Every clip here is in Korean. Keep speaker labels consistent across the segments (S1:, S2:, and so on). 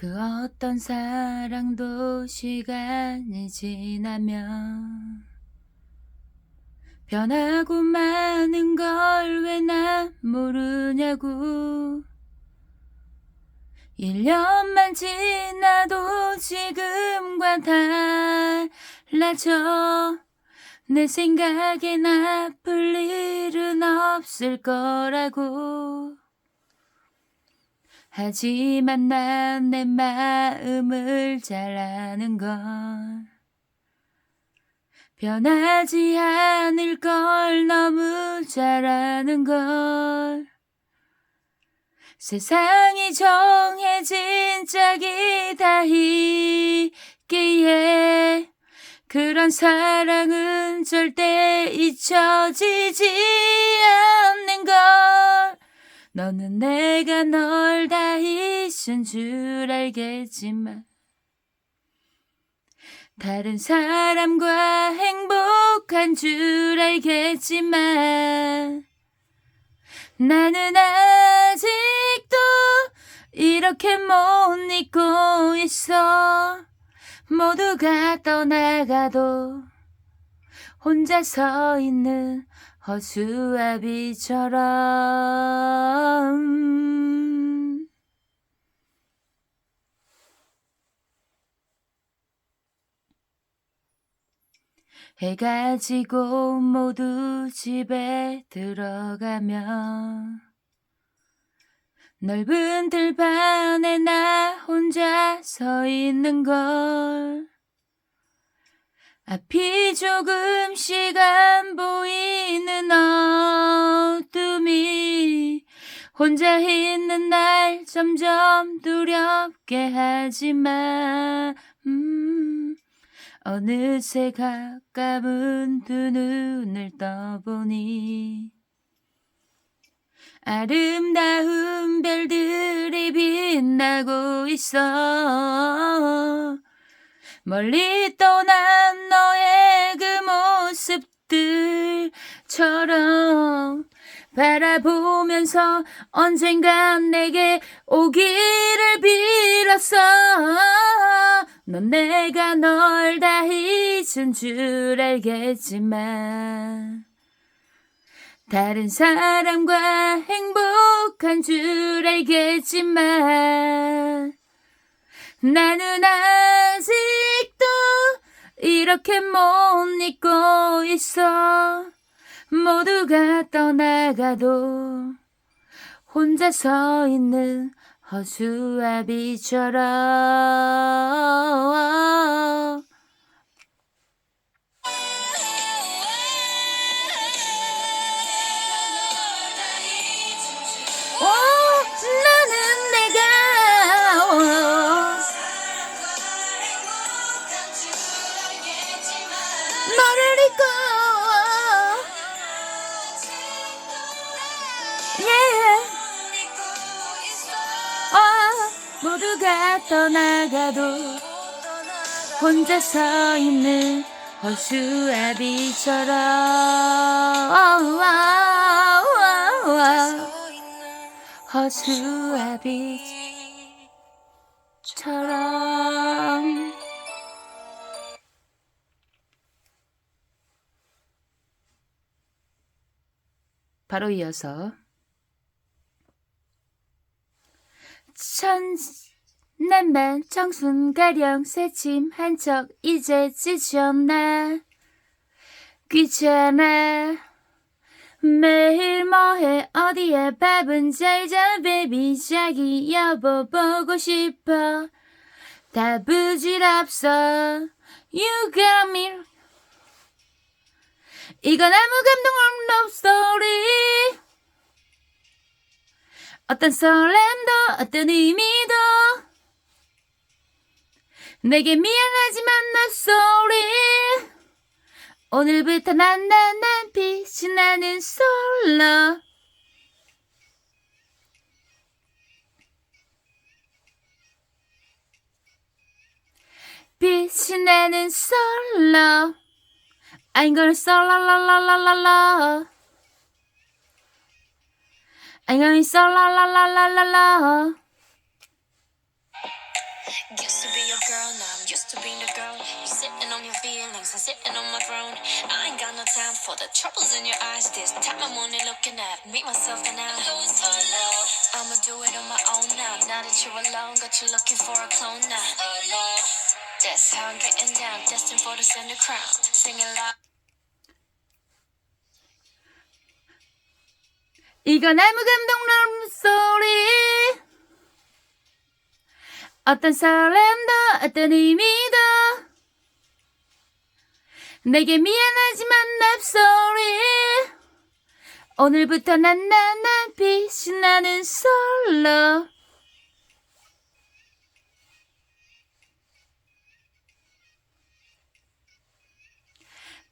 S1: 그 어떤 사랑도 시간이 지나면 변하고 마는 걸왜나 모르냐고. 1년만 지나도 지금과 달라져. 내 생각엔 아플 일은 없을 거라고 하지만 난 내 마음을 잘 아는 걸 변하지 않을 걸 너무 잘 아는 걸. 세상이 정해진 짝이 다 있기에 그런 사랑은 절대 잊혀지지 않는 걸 너는 내가 널 다 잊은 줄 알겠지만 다른 사람과 행복한 줄 알겠지만 나는 아직도 이렇게 못 잊고 있어. 모두가 떠나가도 혼자 서 있는 허수아 비처럼. 해가 지고 모두 집에 들어가면 넓은 들판에 나 혼자 서 있는 걸 앞이 조금씩 안 보이는 어둠이 혼자 있는 날 점점 두렵게 하지만 음, 어느새 가까운 두 눈을 떠보니 아름다운 별들이 빛나고 있어 멀리 떠난 너의 그 모습들처럼 바라보면서 언젠간 내게 오기를 빌었어. 넌 내가 널 다 잊은 줄 알겠지만 다른 사람과 행복한 줄 알겠지만 나는 아직도 이렇게 못 잊고 있어. 모두가 떠나가도 혼자 서 있는 허수아비처럼 모두가 떠나가도 혼자 서 있는 허수아비처럼. 허수아비처럼 바로 이어서 천난만 청순가령 새침 한척 이제 지쳤나? 귀찮아. 매일 뭐해? 어디에 밥은 잘자 베비 자기 여보 보고 싶어? 다 부질없어. You got me. 이건 아무 감동 없는 love story 어떤 설렘도 어떤 의미도 내게 미안하지만 not sorry. 오늘부터 난난난 빛이 나는 솔로. 빛이 나는 솔로. I'm gonna la I'm gonna solo la la la la la
S2: Used to be your girl, now I'm used to being the girl. You sitting on your feelings, I'm sitting on my throne. I ain't got no time for the troubles in your eyes. This time I'm only looking at me, myself, and I. Going solo. I'ma do it on my own now. Now that you're alone, got you looking for a clone now. Oh no. That's how I'm getting down, destined for the center crown. Singing loud.
S1: 이건 아무 감동 소리. 어떤 설렘도 어떤 의미도 내게 미안하지만 납소리. 오늘부터 난난난 빛이 나는 솔로.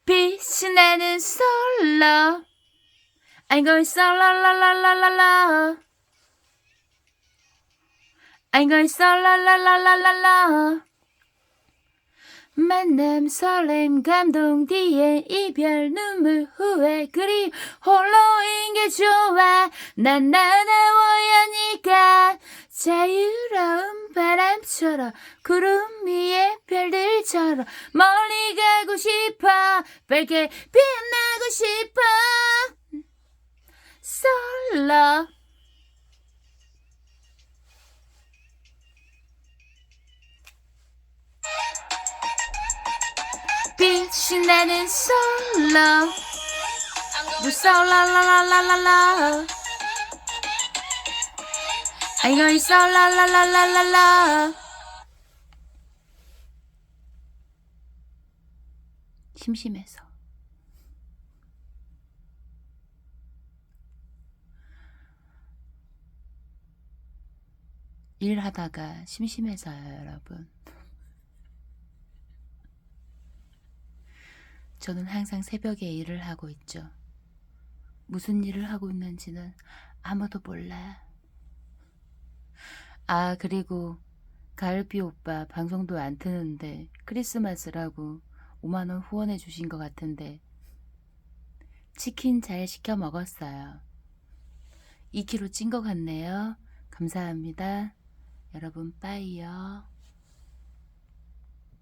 S1: 빛이 나는 솔로 I'm going solo la la la la la. I'm going solo la la la la la. 만남 설렘 감동 뒤에 이별 눈물 후회 그리움 홀로인 게 좋아. 난 나나워야 하니까. 자유로운 바람처럼 구름 위에 별들처럼 멀리 가고 싶어. 밝게 빛나고 싶어 솔로 빛이 나는 솔로
S2: I'm going
S1: 솔라라라라라라. 심심해서 일하다가 심심해서요, 여러분. 저는 항상 새벽에 일을 하고 있죠. 무슨 일을 하고 있는지는 아무도 몰라. 아, 그리고 가을비 오빠 방송도 안 트는데 크리스마스라고 5만원 후원해 주신 것 같은데 치킨 잘 시켜 먹었어요. 2kg 찐 것 같네요. 감사합니다. 여러분, 빠이요.